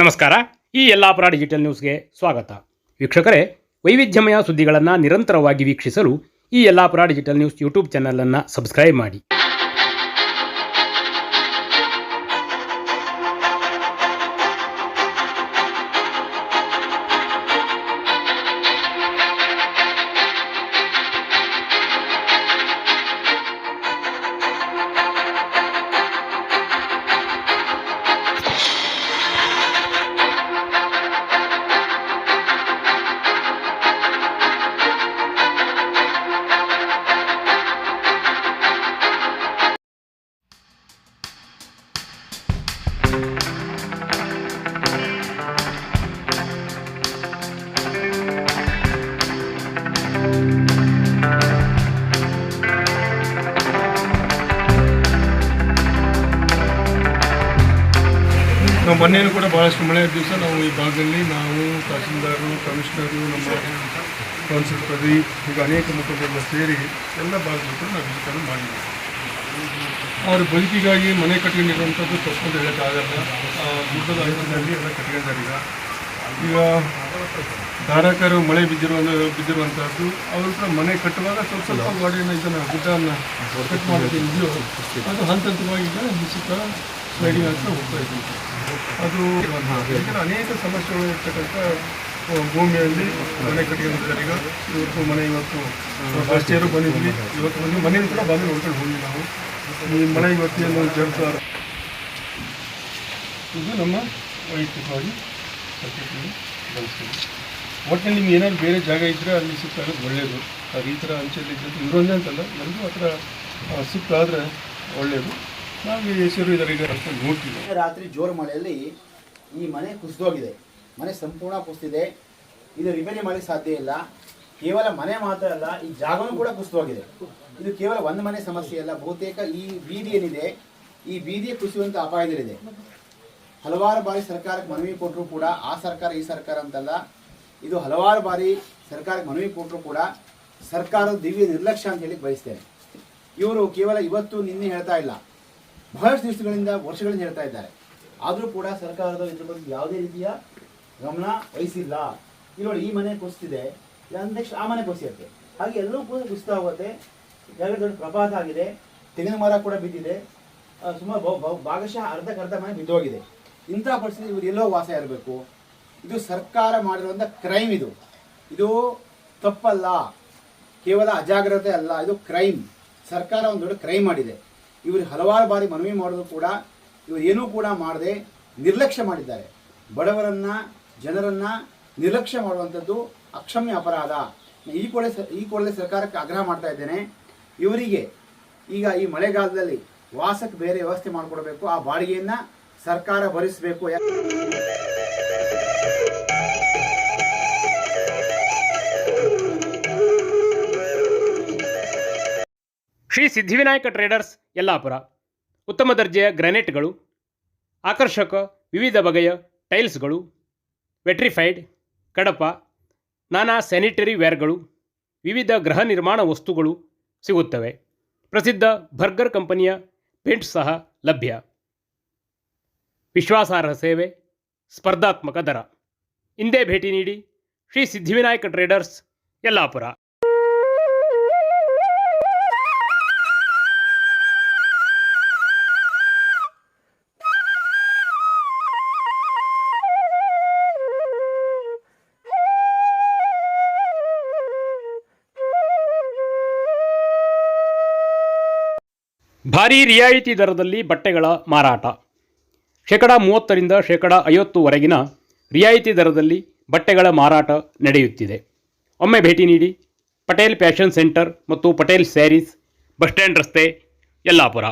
ನಮಸ್ಕಾರ. ಈ ಯಲ್ಲಾಪುರ ಡಿಜಿಟಲ್ ನ್ಯೂಸ್ಗೆ ಸ್ವಾಗತ. ವೀಕ್ಷಕರೇ, ವೈವಿಧ್ಯಮಯ ಸುದ್ದಿಗಳನ್ನು ನಿರಂತರವಾಗಿ ವೀಕ್ಷಿಸಲು ಈ ಯಲ್ಲಾಪುರ ಡಿಜಿಟಲ್ ನ್ಯೂಸ್ ಯೂಟ್ಯೂಬ್ ಚಾನಲನ್ನು ಸಬ್ಸ್ಕ್ರೈಬ್ ಮಾಡಿ. ನಾವು ಮೊನ್ನೆನೂ ಕೂಡ ಭಾಳಷ್ಟು ಮಳೆ ದಿವಸ ನಾವು ಈ ಭಾಗದಲ್ಲಿ ನಾವು ತಹಸೀಲ್ದಾರರು, ಕಮಿಷನರು, ನಮ್ಮ ಕೌನ್ಸಿಲ್ ಪ್ರದೀಪ್ ಈಗ ಅನೇಕ ಮುಖಂಡರೆಲ್ಲ ಸೇರಿ ಎಲ್ಲ ಭಾಗದಲ್ಲೂ ನಾವು ವಿಸಿಟನ್ನು ಮಾಡಿದ್ದೀವಿ. ಅವ್ರ ಬದುಕಿಗಾಗಿ ಮನೆ ಕಟ್ಕೊಂಡಿರುವಂಥದ್ದು ತಪ್ಪು ಹೇಳೋಕ್ಕಾಗಲ್ಲ. ಗುಡ್ಡದ ಅಂಚಿನಲ್ಲಿ ಎಲ್ಲ ಕಟ್ಕೊಂಡಿದ್ದಾರೆ ಈಗ. ಈಗ ಧಾರಕರು ಮಳೆ ಬಿದ್ದಿರುವ ಬಿದ್ದಿರುವಂಥದ್ದು ಅವರು ಕೂಡ ಮನೆ ಕಟ್ಟುವಾಗ ಸ್ವಲ್ಪ ಸ್ವಲ್ಪ ಗಾಡಿಯನ್ನು ಇದನ್ನು ಗುಡ್ಡವನ್ನು ಕಟ್ ಮಾಡೋದು ಇದೆಯೋ ಅದು ಹಂತ ಹಂತವಾಗಿ ಈಗ ಬಿಸುತ್ತ ಸ್ಲೈಡಿಂಗ್ ಹೋಗ್ತಾ ಇದ್ದೀವಿ ಅದು ಯಾಕಂದ್ರೆ ಅನೇಕ ಸಮಸ್ಯೆಗಳು ಇರ್ತಕ್ಕಂಥ ಭೂಮಿಯಲ್ಲಿ ಮನೆ ಕಟ್ಕೊಂಡಿದ್ದಾರೆ ಈಗ ಇವತ್ತು ಮನೆ ಇವತ್ತು ಫಸ್ಟ್ ಇಯರು ಬಂದಿದ್ವಿ. ಇವತ್ತು ಬಂದು ಮನೆಯಲ್ಲಿ ಕೂಡ ಬಂದು ನೋಡ್ಕೊಂಡು ಹೋಗಿ ನಾವು. ಈ ಮಳೆ ಇವತ್ತಿನ ಜಡ್ತಾರ ಇದು ನಮ್ಮ ವೈಯಕ್ತಿಕವಾಗಿ ಬಳಸ್ತೀವಿ ಒಟ್ಟಿನಲ್ಲಿ ನಿಮ್ಗೆ ಏನಾದ್ರು ಬೇರೆ ಜಾಗ ಇದ್ದರೆ ಅಲ್ಲಿ ಸುತ್ತ ಆಗೋದು ಒಳ್ಳೆಯದು ಅದು ಈ ಥರ ಅಂಚಲ್ಲಿ ಇದ್ದದ್ದು ಇವರೊಂದೇ ಅಂತಲ್ಲ ಎಲ್ಲರೂ ಆ ಥರ ಆ, ಸುತ್ತ ಆದರೆ ಒಳ್ಳೆಯದು ನಾವು ಹೆಸರು ಇದರ ಈಗ ಅಷ್ಟೇ ನೋಡ್ತೀವಿ. ರಾತ್ರಿ ಜೋರು ಮಳೆಯಲ್ಲಿ ಈ ಮನೆ ಕುಸಿದೋಗಿದೆ. ಮನೆ ಸಂಪೂರ್ಣ ಕುಸಿದಿದೆ. ಇದು ರಿಪೇರಿ ಮಾಡಲಿಕ್ಕೆ ಸಾಧ್ಯ ಇಲ್ಲ. ಕೇವಲ ಮನೆ ಮಾತ್ರ ಅಲ್ಲ ಈ ಜಾಗವೂ ಕೂಡ ಕುಸಿದೋಗಿದೆ. ಇದು ಕೇವಲ ಒಂದು ಮನೆ ಸಮಸ್ಯೆ ಅಲ್ಲ. ಬಹುತೇಕ ಈ ಬೀದಿ ಏನಿದೆ ಈ ಬೀದಿ ಕುಸಿಯುವಂಥ ಅಪಾಯದಲ್ಲಿದೆ. ಹಲವಾರು ಬಾರಿ ಸರ್ಕಾರಕ್ಕೆ ಮನವಿ ಕೊಟ್ಟರು ಕೂಡ ಆ ಸರ್ಕಾರ, ಈ ಸರ್ಕಾರ ಅಂತಲ್ಲ, ಇದು ಹಲವಾರು ಬಾರಿ ಸರ್ಕಾರಕ್ಕೆ ಮನವಿ ಕೊಟ್ಟರು ಕೂಡ ಸರ್ಕಾರದ ದಿವ್ಯ ನಿರ್ಲಕ್ಷ್ಯ ಅಂತ ಹೇಳಿ ಬಯಸ್ತೇನೆ. ಇವರು ಕೇವಲ ಇವತ್ತು ನಿನ್ನೆ ಹೇಳ್ತಾ ಇಲ್ಲ, ಬಹಳಷ್ಟು ದಿವಸಗಳಿಂದ, ವರ್ಷಗಳಿಂದ ಹೇಳ್ತಾ ಇದ್ದಾರೆ. ಆದರೂ ಕೂಡ ಸರ್ಕಾರದ ಇದ್ರ ಬಗ್ಗೆ ಯಾವುದೇ ರೀತಿಯ ಗಮನ ವಹಿಸಿಲ್ಲ. ಇಲ್ಲಿ ಈ ಮನೆ ಕುಸಿತಿದೆ ನೆಕ್ಸ್ಟ್ ಆ ಮನೆ ಕುಸಿಯುತ್ತೆ ಹಾಗೆ ಎಲ್ಲರೂ ಕೂಡ ಕುಸಿತಾ ಹೋಗುತ್ತೆ. ಜಾಗ ದೊಡ್ಡ ಪ್ರಪಾತ ಆಗಿದೆ. ತೆಂಗಿನ ಮರ ಕೂಡ ಬಿದ್ದಿದೆ. ಸುಮಾರು ಭಾಗಶಃ ಅರ್ಧಕ್ಕೆ ಅರ್ಧ ಮನೆ ಬಿದ್ದೋಗಿದೆ. ಇಂಥ ಪರಿಸ್ಥಿತಿ ಇವರು ಎಲ್ಲೋ ವಾಸ ಇರಬೇಕು ಇದು ಸರ್ಕಾರ ಮಾಡಿರುವಂಥ ಕ್ರೈಮ್ ಇದು. ಇದು ತಪ್ಪಲ್ಲ. ಕೇವಲ ಅಜಾಗ್ರತೆ ಅಲ್ಲ, ಇದು ಕ್ರೈಮ್ ಸರ್ಕಾರ ಒಂದು ದೊಡ್ಡ ಕ್ರೈಮ್ ಮಾಡಿದೆ. ಇವರು ಹಲವಾರು ಬಾರಿ ಮನವಿ ಮಾಡಿದ್ರು ಕೂಡ, ಇವರು ಏನೂ ಕೂಡ ಮಾಡದೆ ನಿರ್ಲಕ್ಷ್ಯ ಮಾಡಿದ್ದಾರೆ. ಬಡವರನ್ನ, ಜನರನ್ನ ನಿರ್ಲಕ್ಷ್ಯ ಮಾಡುವಂಥದ್ದು ಅಕ್ಷಮ್ಯ ಅಪರಾಧ. ಈ ಕೂಡಲೇ ಈ ಕೂಡಲೇ ಸರ್ಕಾರಕ್ಕೆ ಆಗ್ರಹ ಮಾಡ್ತಾ ಇದ್ದೇನೆ. ಇವರಿಗೆ ಈಗ ಈ ಮಳೆಗಾಲದಲ್ಲಿ ವಾಸಕ್ಕೆ ಬೇರೆ ವ್ಯವಸ್ಥೆ ಮಾಡಿಕೊಡಬೇಕು. ಆ ಬಾಡಿಗೆಯನ್ನ ಸರ್ಕಾರ ಭರಿಸಬೇಕು. ಶ್ರೀ ಸಿದ್ಧಿವಿನಾಯಕ ಟ್ರೇಡರ್ಸ್ ಯಲ್ಲಾಪುರ. ಉತ್ತಮ ದರ್ಜೆಯ ಗ್ರಾನೈಟ್ಗಳು, ಆಕರ್ಷಕ ವಿವಿಧ ಬಗೆಯ ಟೈಲ್ಸ್ಗಳು, ವೆಟ್ರಿಫೈಡ್, ಕಡಪ, ನಾನಾ ಸ್ಯಾನಿಟರಿ ವೇರ್ಗಳು, ವಿವಿಧ ಗೃಹ ನಿರ್ಮಾಣ ವಸ್ತುಗಳು ಸಿಗುತ್ತವೆ. ಪ್ರಸಿದ್ಧ ಬರ್ಗರ್ ಕಂಪನಿಯ ಪೇಂಟ್ ಸಹ ಲಭ್ಯ. ವಿಶ್ವಾಸಾರ್ಹ ಸೇವೆ, ಸ್ಪರ್ಧಾತ್ಮಕ ದರ. ಇಂದೇ ಭೇಟಿ ನೀಡಿ ಶ್ರೀ ಸಿದ್ಧಿವಿನಾಯಕ ಟ್ರೇಡರ್ಸ್, ಯಲ್ಲಾಪುರ. ಭಾರೀ ರಿಯಾಯಿತಿ ದರದಲ್ಲಿ ಬಟ್ಟೆಗಳ ಮಾರಾಟ. ಶೇಕಡ ಮೂವತ್ತರಿಂದ ಶೇಕಡ ಐವತ್ತುವರೆಗಿನ ರಿಯಾಯಿತಿ ದರದಲ್ಲಿ ಬಟ್ಟೆಗಳ ಮಾರಾಟ ನಡೆಯುತ್ತಿದೆ. ಒಮ್ಮೆ ಭೇಟಿ ನೀಡಿ ಪಟೇಲ್ ಫ್ಯಾಷನ್ ಸೆಂಟರ್ ಮತ್ತು ಪಟೇಲ್ ಸ್ಯಾರೀಸ್ ಬಸ್ ಸ್ಟ್ಯಾಂಡ್ ರಸ್ತೆ ಯಲ್ಲಾಪುರ.